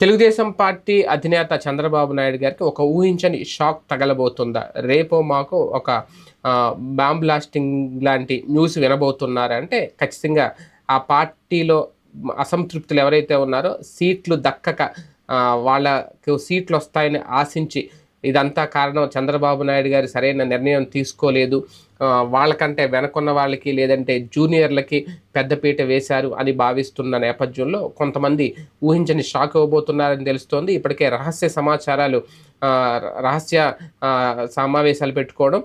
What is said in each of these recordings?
Telugu Desam party అధినేత చంద్రబాబు నాయుడు గారికి ఒక ఊహించని షాక్ తగలబోతుందా? రేపో మాకు ఒక బాంబ్ బ్లాస్టింగ్ లాంటి న్యూస్ వినబోతున్నారంటే ఖచ్చితంగా ఆ పార్టీలో అసంతృప్తులు ఎవరైతే ఉన్నారో సీట్లు దక్కక వాళ్ళకు సీట్లు వస్తాయని ఆశించి ఇదంతా కారణం చంద్రబాబు నాయుడు గారు సరైన నిర్ణయం తీసుకోలేదు. వాళ్ళకంటే వెనకున్న వాళ్ళకి లేదంటే జూనియర్లకి పెద్దపీట వేశారు అని భావిస్తున్న నేపథ్యంలో కొంతమంది ఊహించని షాక్ ఇవ్వబోతున్నారని తెలుస్తోంది. ఇప్పటికే రహస్య సమాచారాలు రహస్య సమావేశాలు పెట్టుకోవడం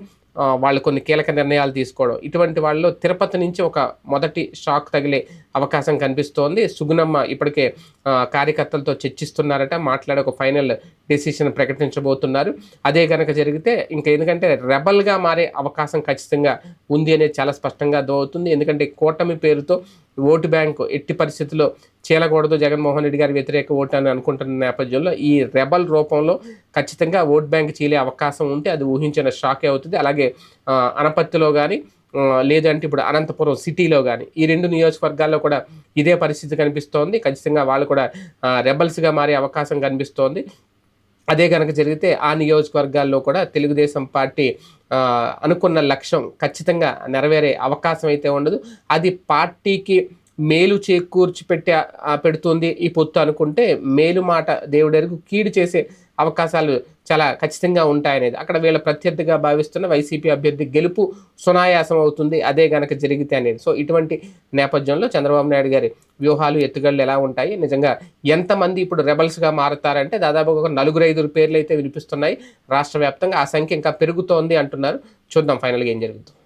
వాళ్ళు కొన్ని కీలక నిర్ణయాలు తీసుకోవడం ఇటువంటి వాళ్ళలో తిరుపతి నుంచి ఒక మొదటి షాక్ తగిలే అవకాశం కనిపిస్తోంది. సుగుణమ్మ ఇప్పటికే కార్యకర్తలతో చర్చిస్తున్నారట. మాట్లాడే ఒక ఫైనల్ డెసిషన్ ప్రకటించబోతున్నారు. అదే కనుక జరిగితే ఇంకా ఎందుకంటే రెబల్గా మారే అవకాశం ఖచ్చితంగా ఉంది అనేది చాలా స్పష్టంగా దోవుతుంది ఎందుకంటే కూటమి పేరుతో ఓటు బ్యాంకు ఎట్టి పరిస్థితుల్లో చీలకూడదు. జగన్మోహన్ రెడ్డి గారి వ్యతిరేక ఓటు అని అనుకుంటున్న నేపథ్యంలో ఈ రెబల్ రూపంలో ఖచ్చితంగా ఓట్ బ్యాంక్ చీలే అవకాశం ఉంటే అది ఊహించిన షాకే అవుతుంది. అలాగే అనపత్తిలో కానీ లేదంటే ఇప్పుడు అనంతపురం సిటీలో కానీ ఈ రెండు నియోజకవర్గాల్లో కూడా ఇదే పరిస్థితి కనిపిస్తోంది. ఖచ్చితంగా వాళ్ళు కూడా రెబల్స్గా మారే అవకాశం కనిపిస్తోంది. అదే కనుక జరిగితే ఆ నియోజకవర్గాల్లో కూడా తెలుగుదేశం పార్టీ అనుకున్న లక్ష్యం ఖచ్చితంగా నెరవేరే అవకాశం అయితే ఉండదు. అది పార్టీకి మేలు చేకూర్చి పెట్టే పెడుతుంది ఈ పొత్తు అనుకుంటే మేలు మాట దేవుడెరుగు కీడు చేసే అవకాశాలు చాలా ఖచ్చితంగా ఉంటాయనేది. అక్కడ వీళ్ళ ప్రత్యర్థిగా భావిస్తున్న వైసీపీ అభ్యర్థి గెలుపు సునాయాసం అవుతుంది అదే గనక జరిగితే అనేది. సో ఇటువంటి నేపథ్యంలో చంద్రబాబు నాయుడు గారి వ్యూహాలు ఎత్తుగడలు ఎలా ఉంటాయి? నిజంగా ఎంతమంది ఇప్పుడు రెబల్స్గా మారుతారంటే దాదాపు ఒక నలుగురు ఐదుగురు పేర్లు అయితే వినిపిస్తున్నాయి. రాష్ట్ర వ్యాప్తంగా ఆ సంఖ్య ఇంకా పెరుగుతోంది అంటున్నారు. చూద్దాం ఫైనల్గా ఏం జరుగుతుంది.